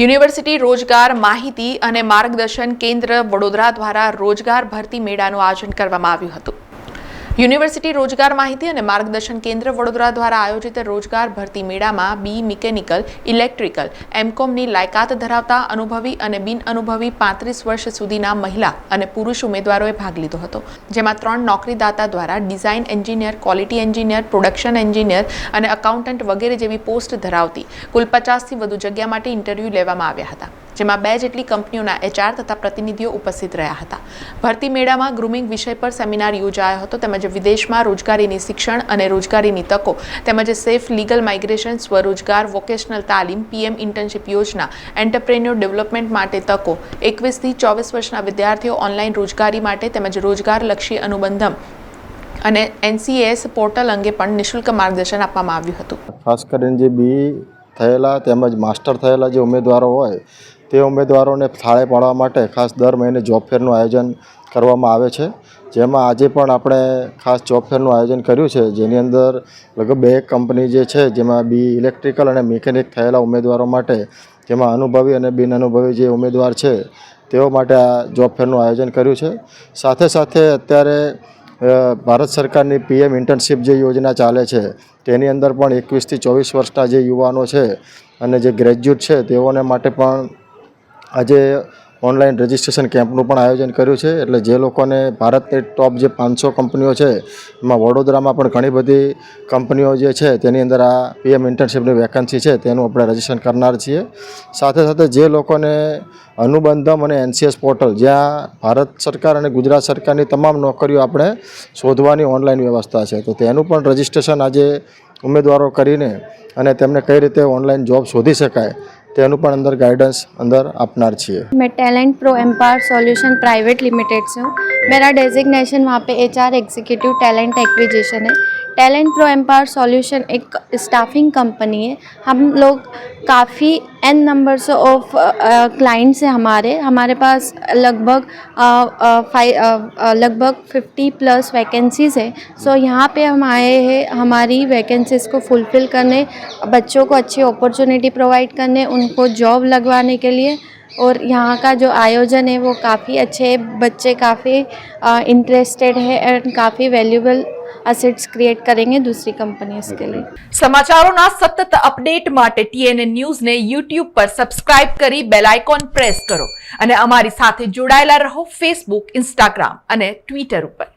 University રોજગાર માહિતી અને માર્ગદર્શન કેન્દ્ર વડોદરા દ્વારા રોજગાર ભરતી મેળાનું આયોજન કરવામાં આવ્યું હતું. યુનિવર્સિટી રોજગાર માહિતી અને માર્ગદર્શન કેન્દ્ર વડોદરા દ્વારા આયોજિત રોજગાર ભરતી મેળામાં બી મિકેનિકલ, ઇલેક્ટ્રિકલ, એમકોમની લાયકાત ધરાવતા અનુભવી અને બિન અનુભવી પાંત્રીસ વર્ષ સુધીના મહિલા અને પુરુષ ઉમેદવારોએ ભાગ લીધો હતો. જેમાં ત્રણ નોકરીદાતા દ્વારા design engineer, quality engineer, production engineer અને અકાઉન્ટન્ટ વગેરે જેવી પોસ્ટ ધરાવતી કુલ પચાસથી વધુ જગ્યા માટે ઇન્ટરવ્યૂ લેવામાં આવ્યા હતા. જેમાં બે જેટલી કંપનીઓના એચઆર તથા પ્રતિનિધિઓ ઉપસ્થિત રહ્યા હતા. ભરતી મેળામાં ગ્રુમિંગ વિષય પર સેમિનાર યોજાયો હતો, તેમજ વિદેશમાં રોજગારીની શિક્ષણ અને રોજગારીની તકો, તેમજ સેફ લીગલ માઇગ્રેશન, સ્વરોજગાર, વોકેશનલ તાલીમ, પીએમ ઇન્ટર્નશીપ યોજના, એન્ટરપ્રેન્યોર ડેવલપમેન્ટ માટે તકો, એકવીસથી ચોવીસ વર્ષના વિદ્યાર્થીઓ ઓનલાઈન રોજગારી માટે તેમજ રોજગારલક્ષી અનુબંધમ અને એનસીએસ પોર્ટલ અંગે પણ નિઃશુલ્ક માર્ગદર્શન આપવામાં આવ્યું હતું. ખાસ કરીને જે બી થયેલા તેમજ માસ્ટર થયેલા જે ઉમેદવારો હોય તે ઉમેદવારોને થાળે પાડવા માટે ખાસ દર મહિને જોબ ફેરનું આયોજન કરવામાં આવે છે. જેમાં આજે પણ આપણે ખાસ જોબ ફેરનું આયોજન કર્યું છે. જેની અંદર લગભગ બે કંપની જે છે, જેમાં બી ઇલેક્ટ્રિકલ અને મિકેનિક થયેલા ઉમેદવારો માટે જેમાં અનુભવી અને બિન અનુભવી જે ઉમેદવાર છે, તેઓ માટે આ જોબ ફેરનું આયોજન કર્યું છે. સાથે સાથે અત્યારે ભારત સરકારની પીએમ ઇન્ટર્નશીપ જે યોજના ચાલે છે, તેની અંદર પણ એકવીસથી ચોવીસ વર્ષના જે યુવાનો છે અને જે ગ્રેજ્યુએટ છે, તેઓને માટે પણ આજે ઓનલાઈન રજિસ્ટ્રેશન કેમ્પનું પણ આયોજન કર્યું છે. એટલે જે લોકોને ભારતની ટોપ જે પાંચસો કંપનીઓ છે, એમાં વડોદરામાં પણ ઘણી બધી કંપનીઓ જે છે, તેની અંદર આ પીએમ ઇન્ટર્નશીપની વેકન્સી છે, તેનું આપણે રજિસ્ટ્રેશન કરનાર છીએ. સાથે સાથે જે લોકોને અનુબંધમ અને એનસીએસ પોર્ટલ, જ્યાં ભારત સરકાર અને ગુજરાત સરકારની તમામ નોકરીઓ આપણે શોધવાની ઓનલાઈન વ્યવસ્થા છે. તો તેનું પણ રજિસ્ટ્રેશન આજે ઉમેદવારો કરીને અને તેમને કઈ રીતે ઓનલાઈન જોબ શોધી શકાય તેનું પણ અંદર ગાઈડન્સ અંદર આપનાર છીએ मैं Talent Pro Empower Solution private limited से हूँ मेरा डेजिग्नेशन वहाँ पे H R executive talent acquisition है talent pro empower solution एक स्टाफिंग कंपनी है। हम लोग काफ़ी एन नंबर्स ऑफ़ क्लाइंट्स हैं हमारे। हमारे पास लगभग फाइव लगभग फिफ्टी प्लस वैकेंसीज़ है। सो so, यहाँ पे हम आए हैं हमारी वैकेंसीज़ को फुलफ़िल करने बच्चों को अच्छी अपॉर्चुनिटी प्रोवाइड करने उनको जॉब लगवाने के लिए। और यहाँ का जो आयोजन है वो काफ़ी अच्छे है। बच्चे काफ़ी इंटरेस्टेड है एंड काफ़ी वैल्यूबल असेट्स क्रिएट करेंगे दूसरी कंपनीज के लिए સમાચારોના સતત અપડેટ માટે ટીએનએ ન્યૂઝને યુટ્યુબ પર સબસ્ક્રાઇબ કરી બેલ આઇકોન પ્રેસ કરો અને અમારી સાથે જોડાયેલા રહો ફેસબુક ઇન્સ્ટાગ્રામ અને ટ્વિટર ઉપર